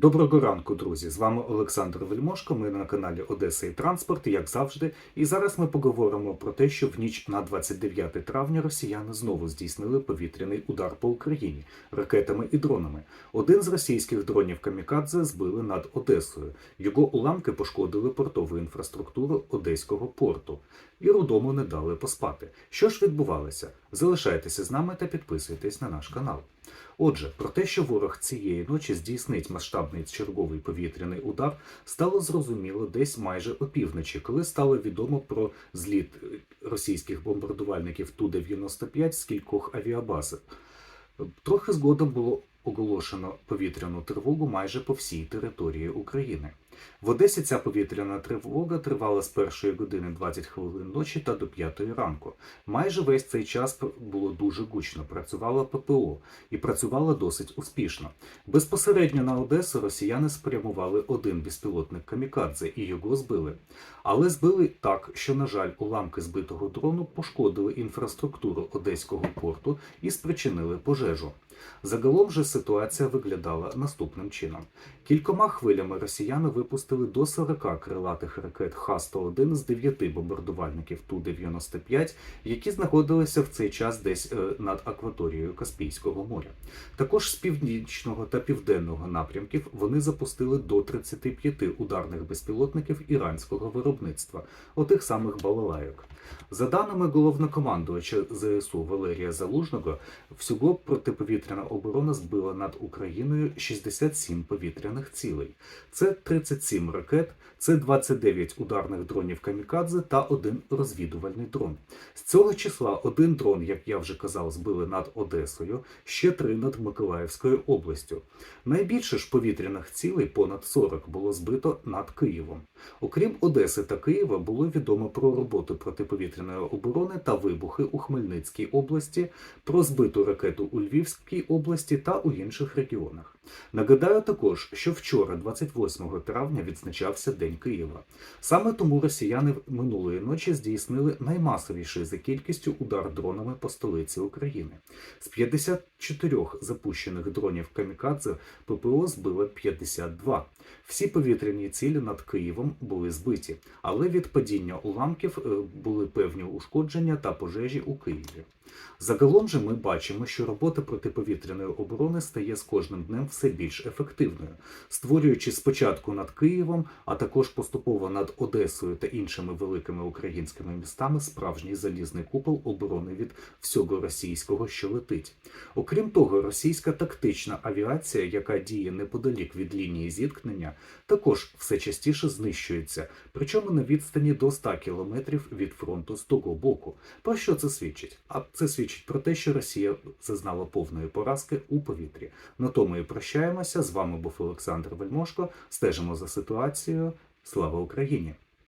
Доброго ранку, друзі! З вами Олександр Вельмошко. Ми на каналі Одеса і Транспорт, як завжди. І зараз ми поговоримо про те, що в ніч на 29 травня росіяни знову здійснили повітряний удар по Україні ракетами і дронами. Один з російських дронів Камікадзе збили над Одесою. Його уламки пошкодили портову інфраструктуру Одеського порту. І рудому не дали поспати. Що ж відбувалося? Залишайтеся з нами та підписуйтесь на наш канал. Отже, про те, що ворог цієї ночі здійснить масштабний черговий повітряний удар, стало зрозуміло десь майже опівночі, коли стало відомо про зліт е, російських бомбардувальників Ту-95 з кількох авіабаз. Трохи згодом було оголошено повітряну тривогу майже по всій території України. В Одесі ця повітряна тривога тривала з першої години 20 хвилин ночі та до п'ятої ранку. Майже весь цей час було дуже гучно. Працювала ППО і працювала досить успішно. Безпосередньо на Одесу росіяни спрямували один безпілотник камікадзе і його збили. Але збили так, що, на жаль, уламки збитого дрону пошкодили інфраструктуру одеського порту і спричинили пожежу. Загалом же ситуація виглядала наступним чином: кількома хвилями росіяни випустили до 40 крилатих ракет Х-101 з 9 бомбардувальників Ту-95, які знаходилися в цей час десь е, над акваторією Каспійського моря. Також з північного та південного напрямків вони запустили до 35 ударних безпілотників іранського виробництва, отих самих балалайок. За даними головнокомандувача ЗСУ Валерія Залужного, всього протиповітряна оборона збила над Україною 67 повітряних цілей. Це 37 ракет, це 29 ударних дронів камікадзе та один розвідувальний дрон. З цього числа один дрон, як я вже казав, збили над Одесою, ще три над Миколаївською областю. Найбільше ж повітряних цілей, понад 40, було збито над Києвом. Окрім Одеси та Києва, було відомо про роботу протиповітряної оборони та вибухи у Хмельницькій області, про збиту ракету у Львівській області та у інших регіонах. Нагадаю також, що вчора, 28 травня, відзначався День Києва. Саме тому росіяни минулої ночі здійснили наймасовіший за кількістю удар дронами по столиці України. З 54 запущених дронів камікадзе ППО збило 52. Всі повітряні цілі над Києвом були збиті, але від падіння уламків е, були певні ушкодження та пожежі у Києві. Загалом же ми бачимо, що робота протиповітряної оборони стає з кожним днем все більш ефективною, створюючи спочатку над Києвом, а також поступово над Одесою та іншими великими українськими містами справжній залізний купол оборони від всього російського, що летить. Окрім того, російська тактична авіація, яка діє неподалік від лінії зіткнення, також все частіше знищується, причому на відстані до 100 кілометрів від фронту з того боку. Про що це свідчить? А це свідчить про те, що Росія зазнала повної поразки у повітрі. На тому і прощаємося. З вами був Олександр Вельмошко. Стежимо за ситуацією. Слава Україні!